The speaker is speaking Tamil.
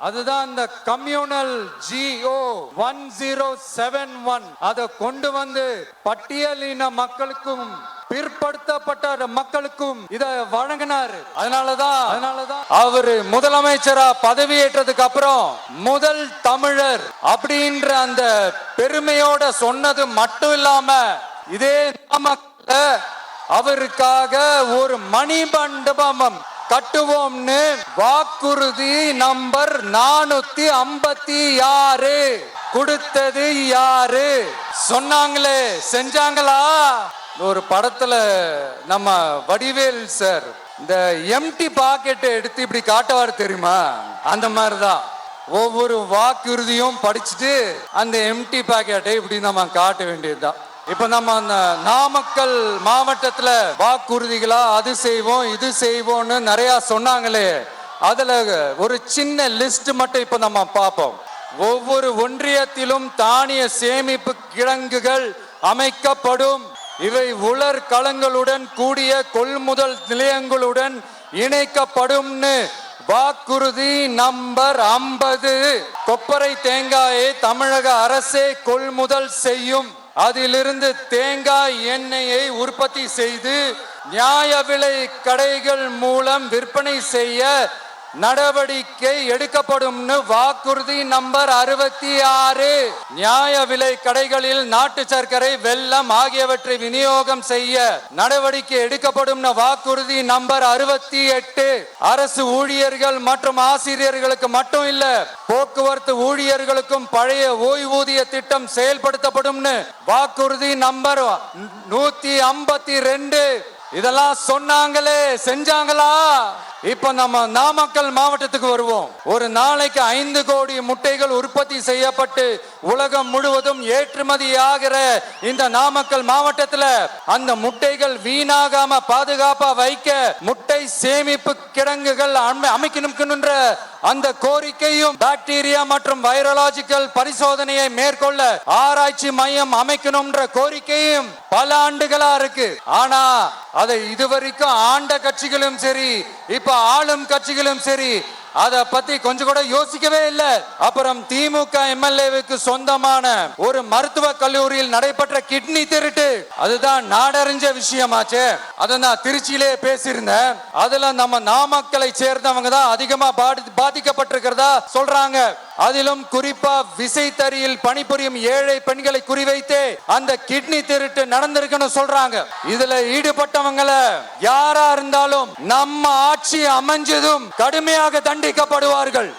அதுதான் இந்த communal GO one zero seven one. அதை கொண்டு வந்து பட்டியலின மக்களுக்கும் பிற்படுத்தப்பட்ட மக்களுக்கும் இத வழங்கினார். அதனாலதான் அதனாலதான் அவரு முதலமைச்சரா பதவியேற்றதுக்கு அப்புறம் முதல் தமிழர் அப்படின்ற அந்த பெருமையோட சொன்னது மட்டும் இல்லாம இதே நாமக்கல்ல அவருக்காக ஒரு மணி மண்டபம் கட்டுவோம்னு வாக்குறுதி நம்பர் நானூத்தி ஐம்பத்தி ஆறு. கொடுத்தது யாரு? சொன்னாங்களே செஞ்சாங்களா? ஒரு படத்துல நம்ம வடிவேல் சார் இந்த எம்டி பாக்கெட்டை எடுத்து இப்படி காட்டுவார் தெரியுமா? அந்த மாதிரிதான். ஒவ்வொரு வாக்குறுதியும் படிச்சுட்டு அந்த எம்டி பாக்கெட்டை இப்படி நம்ம காட்ட வேண்டியதுதான். இப்ப நம்ம அந்த நாமக்கல் மாவட்டத்துல வாக்குறுதிகளா அது செய்வோம் இது செய்வோம்னு நிறைய சொன்னாங்களே. அதுல ஒரு சின்ன லிஸ்ட் மட்டும் இப்ப நம்ம பார்ப்போம். ஒவ்வொரு ஒன்றியத்திலும் தானிய சேமிப்பு கிடங்குகள் அமைக்கப்படும். இவை உலர் களங்களுடன் கூடிய கொள்முதல் நிலையங்களுடன் இணைக்கப்படும்னு. வாக்குறுதி நம்பர் ஐம்பது. கொப்பரை தேங்காயை தமிழக அரசே கொள்முதல் செய்யும். அதிலிருந்து தேங்காய் எண்ணெயை உற்பத்தி செய்து நியாய விலை கடைகள் மூலம் விற்பனை செய்ய நடவடிக்கை எடுக்கப்படும்னு வாக்குறுதி நம்பர் அறுபத்தி ஆறு. நியாய விலை கடைகளில் நாட்டு சர்க்கரை வெள்ளம் ஆகியவற்றை விநியோகம் செய்ய நடவடிக்கை எடுக்கப்படும்னு வாக்குறுதி நம்பர் அறுபத்தி எட்டு. அரசு ஊழியர்கள் மற்றும் ஆசிரியர்களுக்கு மட்டும் இல்ல போக்குவரத்து ஊழியர்களுக்கும் பழைய ஓய்வூதிய திட்டம் செயல்படுத்தப்படும்னு வாக்குறுதி நம்பர் நூத்தி ஐம்பத்தி ரெண்டு. இதெல்லாம் சொன்னாங்களே செஞ்சாங்களா? இப்ப நம்ம நாமக்கல் மாவட்டத்துக்கு வருவோம். ஒரு நாளைக்கு ஐந்து கோடி முட்டைகள் உற்பத்தி செய்யப்பட்டு உலகம் முழுவதும் ஏற்றுமதி ஆகிற இந்த நாமக்கல் மாவட்டத்துல அந்த முட்டைகள் வீணாகாம பாதுகாப்பா வைக்க முட்டை சேமிப்பு கிடங்குகள் அமைக்கணும் அந்த கோரிக்கையும் பாக்டீரியா மற்றும் வைரலாஜிக்கல் பரிசோதனையை மேற்கொள்ள ஆராய்ச்சி மையம் அமைக்கணும்ன்ற கோரிக்கையும் பல ஆண்டுகளா இருக்கு. ஆனா அதை இதுவரைக்கும் ஆண்ட கட்சிகளும் சரி இப்ப ஆளும் கட்சிகளும் சரி அதை பத்தி கொஞ்சம் கூட யோசிக்கவே இல்லை. அப்புறம் திமுக எம்எல்ஏவுக்கு சொந்தமான ஒரு மருத்துவ கல்லூரியில் நடைபெற்ற கிட்னி திருட்டு. அதுதான் நாடறிஞ்ச விஷயமாச்சே. அதை நான் திருச்சியிலே பேசியிருந்தேன். அதுல நம்ம நாமக்கலை சேர்ந்தவங்க தான் அதிகமா பாதி பாதிக்கப்பட்டிருக்கிறதா சொல்றாங்க. அதிலும் குறிப்பா விசைத்தறியில் பணிபுரியும் ஏழை பெண்களை குறிவைத்தே அந்த கிட்னி திருட்டு நடந்திருக்குன்னு சொல்றாங்க. இதுல ஈடுபட்டவங்கள யாரா இருந்தாலும் நம்ம ஆட்சி அமைஞ்சதும் கடுமையாக தண்டிக்கப்படுவார்கள்.